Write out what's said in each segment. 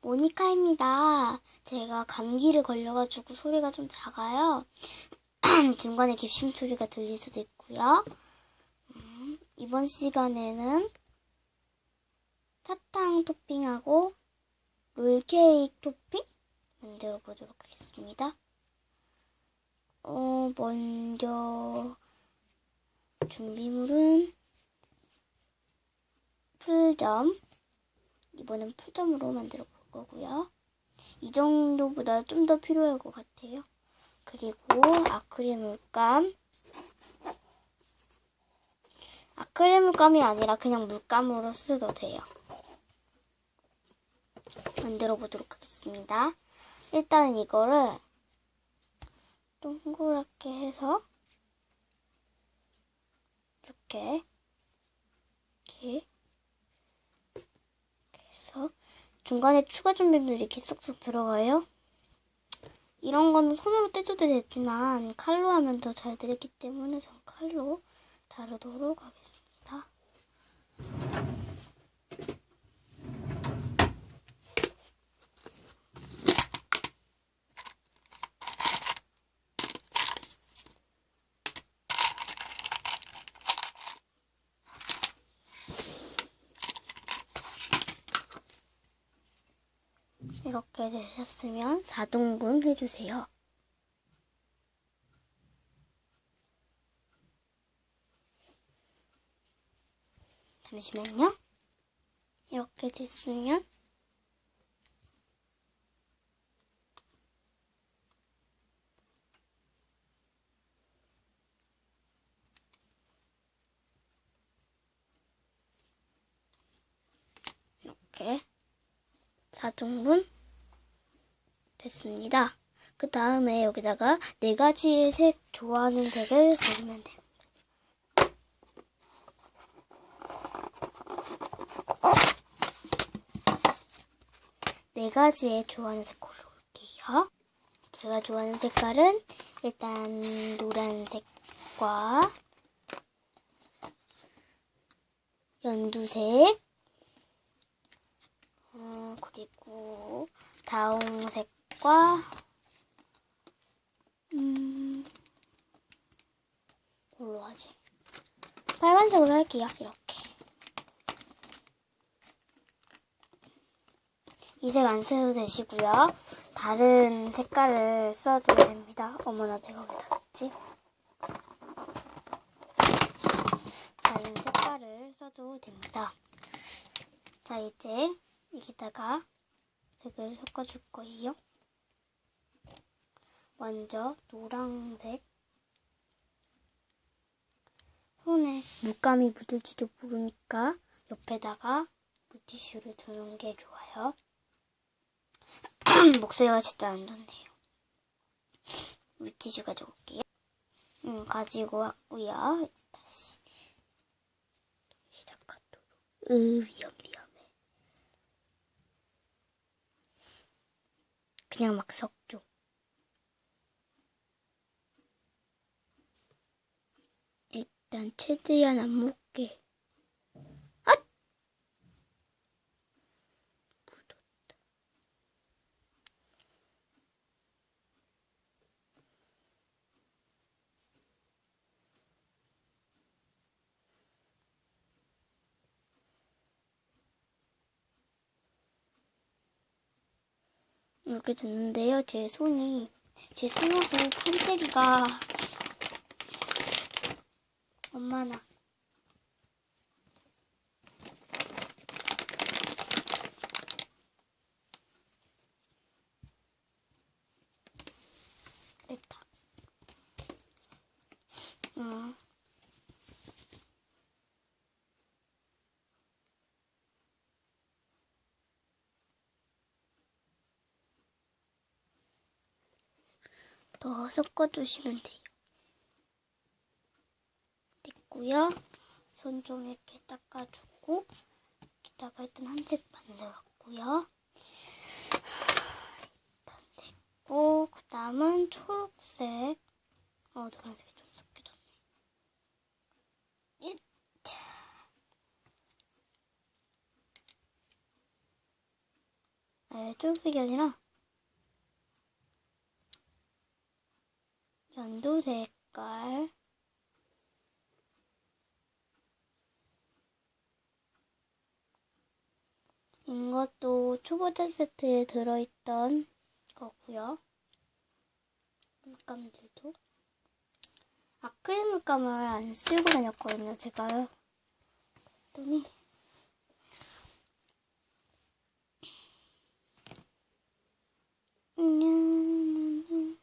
모니카입니다. 제가 감기를 걸려가지고 소리가 좀 작아요. 중간에 깁심 소리가 들릴 수도 있고요. 음, 이번 시간에는 사탕 토핑하고 롤케이크 토핑 만들어 보도록 하겠습니다. 어, 먼저 준비물은 풀점 이번엔 풀점으로 만들어 볼 거고요. 이 정도보다 좀 더 필요할 것 같아요. 그리고 아크릴 물감 아크릴 물감이 아니라 그냥 물감으로 쓰도 돼요. 만들어 보도록 하겠습니다. 일단은 이거를 동그랗게 해서 이렇게 해서 중간에 추가 준비물이 이렇게 쏙쏙 들어가요. 이런 거는 손으로 떼줘도 되지만 칼로 하면 더 잘 되기 때문에 전 칼로 자르도록 하겠습니다. 이렇게 되셨으면 4등분 해주세요. 잠시만요. 이렇게 됐으면 이렇게 4등분 됐습니다. 그 다음에 여기다가 네 가지의 색 좋아하는 색을 고르면 됩니다. 네 가지의 좋아하는 색 고르게요. 제가 좋아하는 색깔은 일단 노란색과 연두색, 어, 그리고 다홍색 과 음 뭘로 하지? 빨간색으로 할게요. 이렇게 이 색 안 써도 되시고요. 다른 색깔을 써도 됩니다. 어머나 내가 왜 닫았지? 다른 색깔을 써도 됩니다. 자 이제 여기다가 색을 섞어줄 거예요. 먼저 노란색 손에 물감이 묻을지도 모르니까 옆에다가 물티슈를 두는 게 좋아요. 목소리가 진짜 안 좋네요. 물티슈 가져올게요. 음, 가지고 왔고요. 다시 시작하도록. 으, 위험, 위험해. 그냥 막 섞죠. 일단 최대한 안 묻게. 아! 묻었다. 이렇게 됐는데요. 제 손이 제 손하고 판때기가 엄마나 됐다. 음. 더 섞어주시면 돼요. 됐고요. 손 좀 이렇게 닦아주고 여기다가 일단 한색 만들었고요. 일단 됐고 그 다음은 초록색 어 노란색이 좀 섞여졌네. 에, 초록색이 아니라 연두 색깔 이것도 초보자 세트에 들어있던 거고요. 물감들도 아크릴 물감을 안 쓰고 다녔거든요. 제가 그랬더니 음,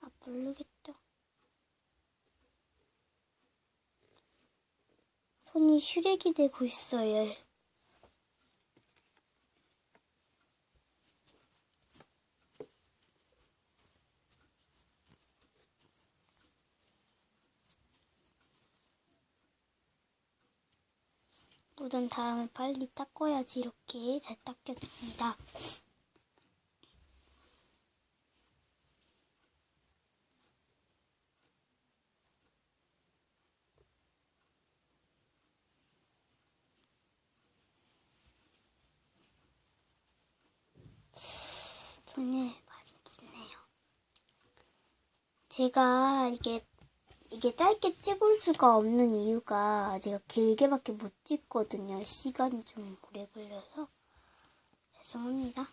아 모르겠다. 손이 슈렉이 되고 있어요. 묻은 다음에 빨리 닦아야지 이렇게 잘 닦여집니다. 손이 많이 묻네요. 제가 이게 이게 짧게 찍을 수가 없는 이유가 제가 길게밖에 못 찍거든요. 시간이 좀 오래 걸려서 죄송합니다.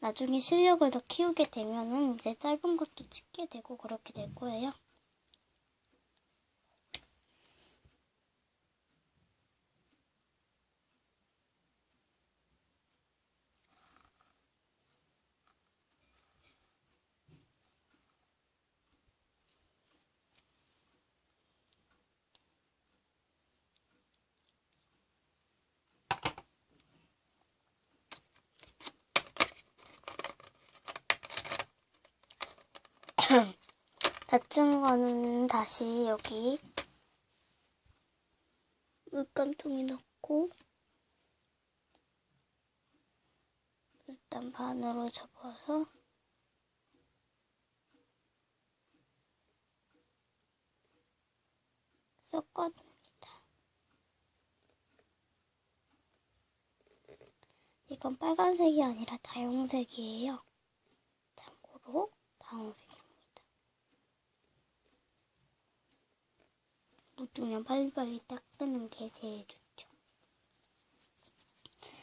나중에 실력을 더 키우게 되면은 이제 짧은 것도 찍게 되고 그렇게 될 거예요. 다친 거는 다시 여기 물감통에 넣고 일단 반으로 접어서 섞어줍니다. 이건 빨간색이 아니라 다용색이에요. 참고로 다용색 묻으면 빨리빨리 닦는 게 제일 좋죠.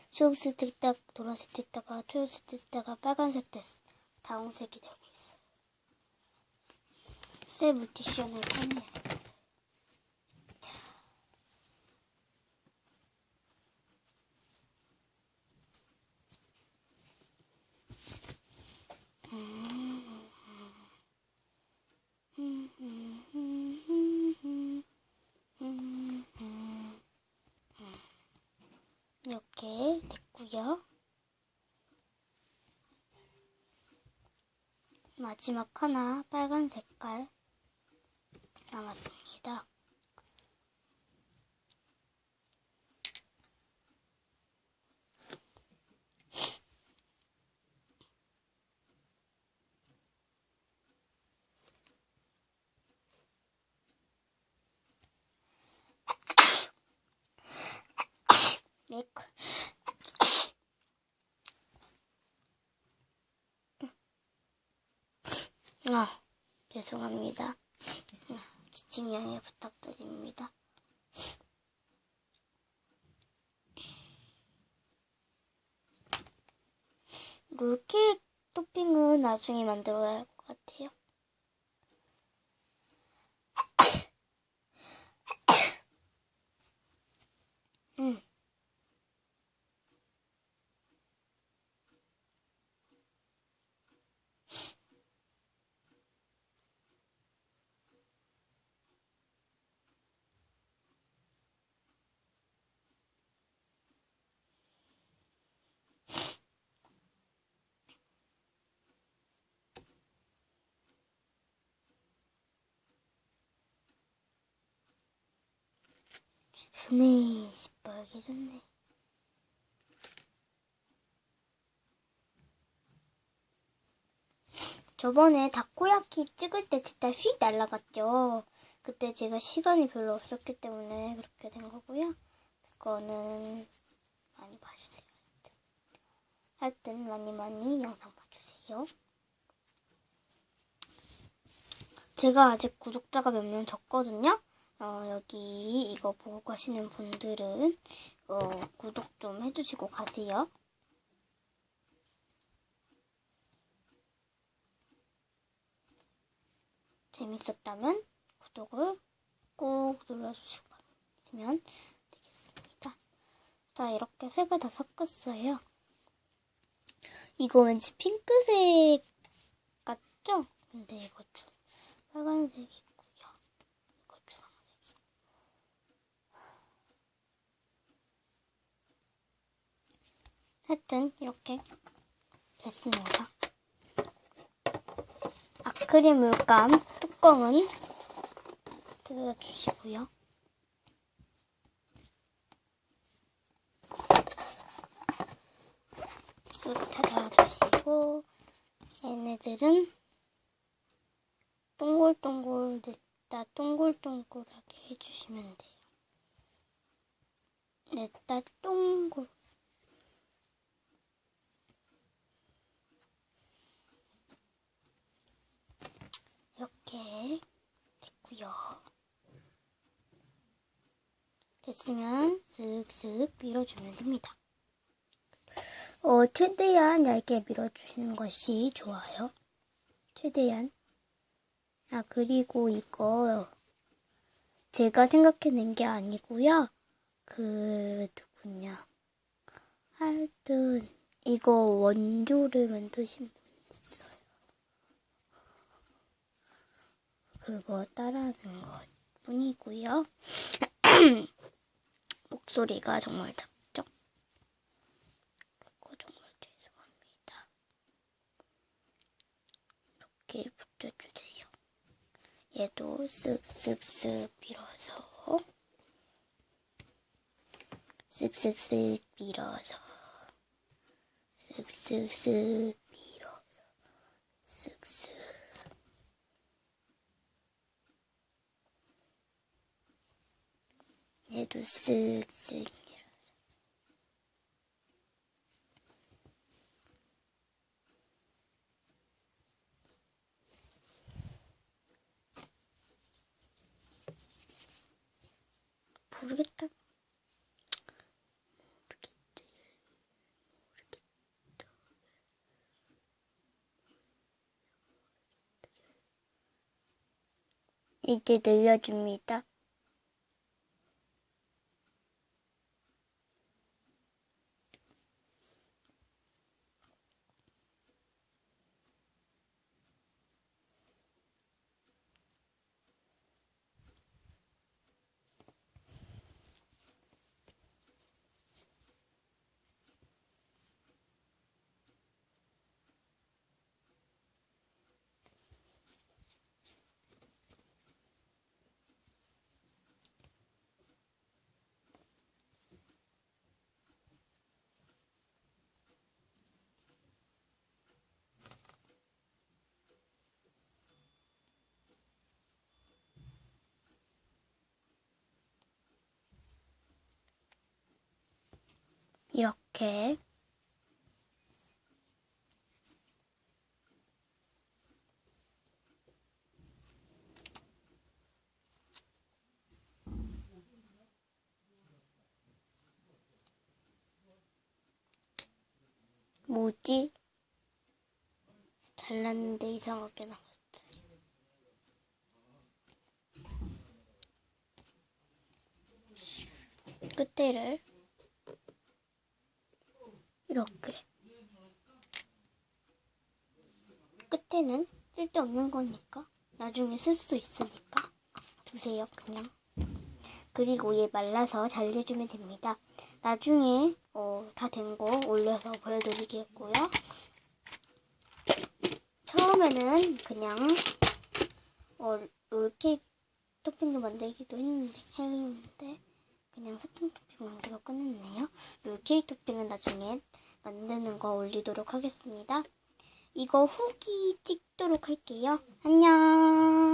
초록색 됐다, 노란색 됐다가, 초록색 됐다가, 빨간색 됐어. 다홍색이 되고 있어요. 새 물티슈를 꺼내야겠어요. 자. 이렇게 됐고요. 마지막 하나 빨간 색깔 남았습니다. 네. 아, 죄송합니다. 아, 기침 양해 부탁드립니다. 롤케이크 토핑은 나중에 만들어야 할 것 같아요. 음. 스매시볼 여기 좋네. 저번에 다코야키 찍을 때 그때 휙 날라갔죠. 그때 제가 시간이 별로 없었기 때문에 그렇게 된 거고요. 그거는 많이 봐주세요. 하여튼 많이 많이 영상 봐주세요. 제가 아직 구독자가 몇 명 적거든요. 어, 여기 이거 보고 가시는 분들은 어, 구독 좀 해주시고 가세요. 재밌었다면 구독을 꾹 눌러주시고 가시면 되겠습니다. 자, 이렇게 색을 다 섞었어요. 이거 왠지 핑크색 같죠? 근데 이거 주, 빨간색이 있고요. 이거 주황색이. 하여튼 이렇게 됐습니다. 아크릴 물감 뚜껑은 뜯어주시고요. 쑥 닫아주시고 얘네들은 동글동글 냈다 동글동글하게 해주시면 돼요. 냈다 동글 이렇게 됐고요. 됐으면 쓱쓱 밀어주면 됩니다. 어, 최대한 얇게 밀어주시는 것이 좋아요. 최대한. 아, 그리고 이거 제가 생각해낸 게 아니고요. 그 누구냐. 하여튼 이거 원조를 만드신 분이 있어요. 그거 따라하는 것 뿐이고요. 목소리가 정말 작죠? 그거 정말 죄송합니다. 이렇게 붙여주세요. 얘도 쓱쓱쓱 밀어서 쓱쓱쓱 밀어서 쓱쓱쓱 밀어서 쓱쓱 얘도 쓱쓱 모르겠다. 이제 늘려줍니다. 이렇게 뭐지? 잘랐는데 이상하게 나왔어요. 끝에를 이렇게. 끝에는 쓸데없는 거니까 나중에 쓸 수 있으니까 두세요 그냥. 그리고 얘 말라서 잘려주면 됩니다. 나중에 어, 다 된 거 올려서 보여드리겠고요. 처음에는 그냥 어, 롤케이크 토핑도 만들기도 했는데 했는데 그냥 사탕 토핑 만들고 끝냈네요. 그리고 케이크 토핑은 나중에 만드는 거 올리도록 하겠습니다. 이거 후기 찍도록 할게요. 안녕.